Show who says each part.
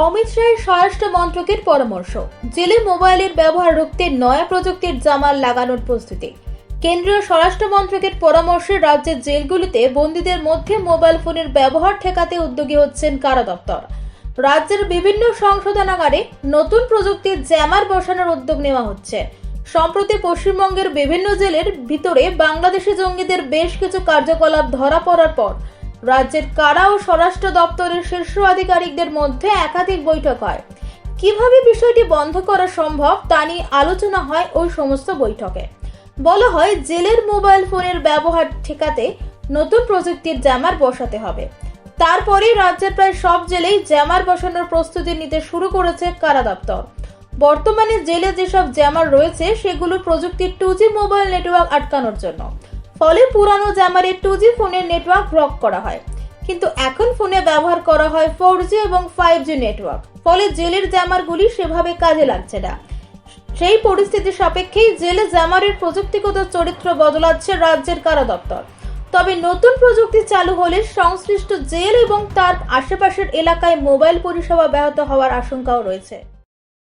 Speaker 1: অমিত শাহের স্বরাষ্ট্র মন্ত্রকের পরামর্শ। জেলে মোবাইলের ব্যবহার রুখতে নয়া প্রযুক্তির জামাল লাগানোর প্রস্তুতি। কেন্দ্রীয় স্বরাষ্ট্র মন্ত্রকের পরামর্শে রাজ্যের জেলগুলিতে বন্দীদের মধ্যে মোবাইল ফোনের ব্যবহার ঠেকাতে উদ্যোগী হচ্ছেন কারা দপ্তর? রাজ্যের বিভিন্ন সংশোধনাগারে নতুন প্রযুক্তির জ্যামার বসানোর উদ্যোগ নেওয়া হচ্ছে। সম্প্রতি পশ্চিমবঙ্গের বিভিন্ন জেলের ভিতরে বাংলাদেশি জঙ্গিদের বেশ কিছু কার্যকলাপ ধরা পড়ার পর রাজ্যের কারা ও স্বরাষ্ট্র দপ্তরের শীর্ষ আধিকারিকদের মধ্যে একাধিক বৈঠক হয়। কীভাবে বিষয়টি বন্ধ করা সম্ভব তা নিয়ে আলোচনা হয় ওই সমস্ত বৈঠকে। বলা হয়, জেলের মোবাইল ফোনের ব্যবহার ঠেকাতে নতুন প্রযুক্তির জ্যামার বসাতে হবে। তারপরেই রাজ্যের প্রায় সব জেলেই জ্যামার বসানোর প্রস্তুতি নিতে শুরু করেছে কারা দপ্তর। বর্তমানে জেলে যেসব জ্যামার রয়েছে, সেগুলো প্রযুক্তির টু জি মোবাইল নেটওয়ার্ক আটকানোর জন্য। ফলে পুরানো জ্যামারের টু জি ফোনের নেটওয়ার্ক ব্লক করা হয়। কিন্তু এখন ফোনে ব্যবহার করা হয় ফোর জি এবং ফাইভ জি নেটওয়ার্ক ফলে জেলের জ্যামারগুলি সেভাবে কাজে লাগছে না। সেই পরিস্থিতি সাপেক্ষেই জেলে জ্যামারের প্রযুক্তিগত চরিত্র বদলাচ্ছে রাজ্যের কারা দপ্তর। তবে নতুন প্রযুক্তি চালু হলে সংশ্লিষ্ট জেল এবং তার আশেপাশের এলাকায় মোবাইল পরিষেবা ব্যাহত হওয়ার আশঙ্কাও রয়েছে।